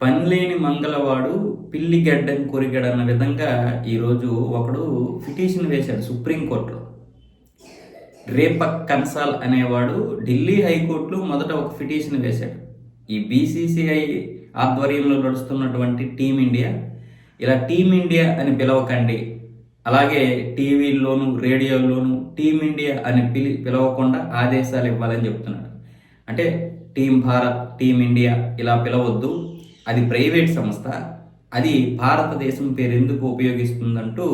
పనిలేని మంగళవాడు పిల్లి గడ్డం కొరిగాడన్న విధంగా ఈరోజు ఒకడు పిటిషన్ వేశాడు సుప్రీంకోర్టులో రేపక్ కన్సాల్ అనేవాడు ఢిల్లీ హైకోర్టులో మొదట ఒక పిటిషన్ వేశాడు. ఈ బీసీసీఐ ఆధ్వర్యంలో నడుస్తున్నటువంటి టీమిండియా ఇలా టీమిండియా అని పిలవకండి. అలాగే టీవీల్లోను రేడియోలోను టీమిండియా అని పిలి పిలవకుండా ఆదేశాలు ఇవ్వాలని చెప్తున్నాడు. అంటే టీం భారత్ టీమిండియా ఇలా పిలవద్దు. అది ప్రైవేట్ సంస్థ అది భారతదేశం పేరు ఎందుకు ఉపయోగిస్తుందంటూ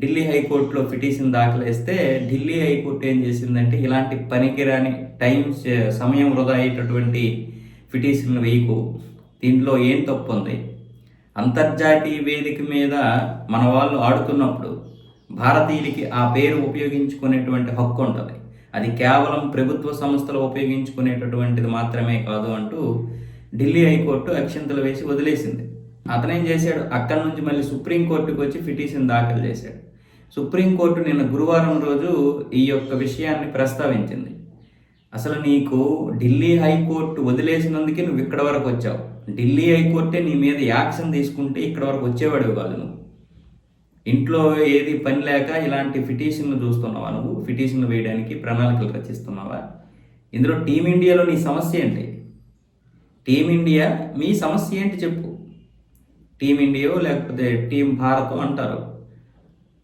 ఢిల్లీ హైకోర్టులో పిటిషన్ దాఖలేస్తే ఢిల్లీ హైకోర్టు ఏం చేసిందంటే ఇలాంటి పనికిరాని టైం సమయం వృధా అయ్యేటటువంటి పిటిషన్లు వేయకు. దీంట్లో ఏం తప్పు ఉంది? అంతర్జాతీయ వేదిక మీద మన వాళ్ళు ఆడుతున్నప్పుడు భారతీయులకి ఆ పేరు ఉపయోగించుకునేటువంటి హక్కు ఉంటుంది. అది కేవలం ప్రభుత్వ సంస్థలు ఉపయోగించుకునేటటువంటిది మాత్రమే కాదు అంటూ ఢిల్లీ హైకోర్టు అక్షింతలు వేసి వదిలేసింది. అతనేం చేశాడు? అక్కడి నుంచి మళ్ళీ సుప్రీంకోర్టుకు వచ్చి పిటిషన్ దాఖలు చేశాడు. సుప్రీంకోర్టు నిన్న గురువారం రోజు ఈ యొక్క విషయాన్ని ప్రస్తావించింది. అసలు నీకు ఢిల్లీ హైకోర్టు వదిలేసినందుకే నువ్వు ఇక్కడ వరకు వచ్చావు. ఢిల్లీ హైకోర్టే నీ మీద యాక్షన్ తీసుకుంటే ఇక్కడ వరకు వచ్చేవాడు కాదు నువ్వు. ఇంట్లో ఏది పని లేక ఇలాంటి పిటిషన్లు చూస్తున్నావా నువ్వు? పిటిషన్లు వేయడానికి ప్రణాళికలు రచిస్తున్నావా? ఇందులో టీమిండియాలో నీ సమస్య ఏంటి? టీమిండియా మీ సమస్య ఏంటి చెప్పు. టీమిండియో లేకపోతే టీం భారత్ అంటారు.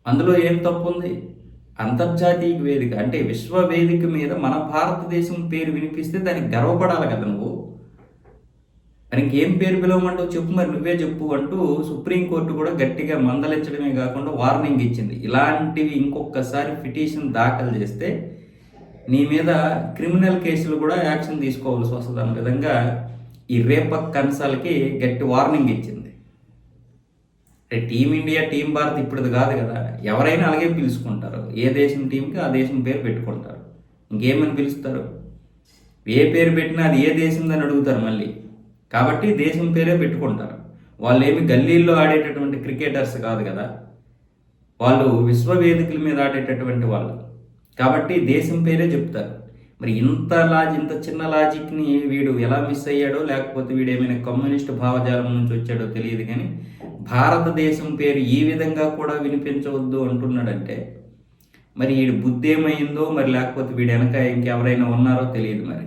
అందులో ఏం తప్పు ఉంది అంతర్జాతీయ వేదిక అంటే విశ్వ వేదిక మీద మన భారతదేశం పేరు వినిపిస్తే దానికి గర్వపడాలి కదా నువ్వు. మరి ఇంకేం పేరు పిలవమంటావు చెప్పు మరి నువ్వే చెప్పు అంటూ సుప్రీంకోర్టు కూడా గట్టిగా మందలించడమే కాకుండా వార్నింగ్ ఇచ్చింది. ఇలాంటివి ఇంకొకసారి పిటిషన్ దాఖలు చేస్తే నీ మీద క్రిమినల్ కేసులు కూడా యాక్షన్ తీసుకోవాల్సి వస్తుంది అన్న విధంగా ఈ రేపక్ కన్సాల్కి గట్టి వార్నింగ్ ఇచ్చింది. అంటే టీమిండియా టీం భారత్ ఇప్పుడు కాదు కదా. ఎవరైనా అలాగే పిలుచుకుంటారు. ఏ దేశం టీంకి ఆ దేశం పేరు పెట్టుకుంటారు. ఇంకేమని పిలుస్తారు? ఏ పేరు పెట్టినా అది ఏ దేశందని అడుగుతారు మళ్ళీ. కాబట్టి దేశం పేరే పెట్టుకుంటారు. వాళ్ళు ఏమి గల్లీల్లో ఆడేటటువంటి క్రికెటర్స్ కాదు కదా. వాళ్ళు విశ్వ వేదికల మీద ఆడేటటువంటి వాళ్ళు. కాబట్టి దేశం పేరే చెప్తారు. మరి ఇంత లాజి ఇంత చిన్న లాజిక్ని వీడు ఎలా మిస్ అయ్యాడో లేకపోతే వీడు ఏమైనా కమ్యూనిస్ట్ భావజాలం నుంచి వచ్చాడో తెలియదు కానీ భారతదేశం పేరు ఈ విధంగా కూడా వినిపించవద్దు అంటున్నాడంటే మరి వీడి బుద్ధి ఏమైందో మరి లేకపోతే వీడు వెనక ఇంకెవరైనా ఉన్నారో తెలియదు మరి.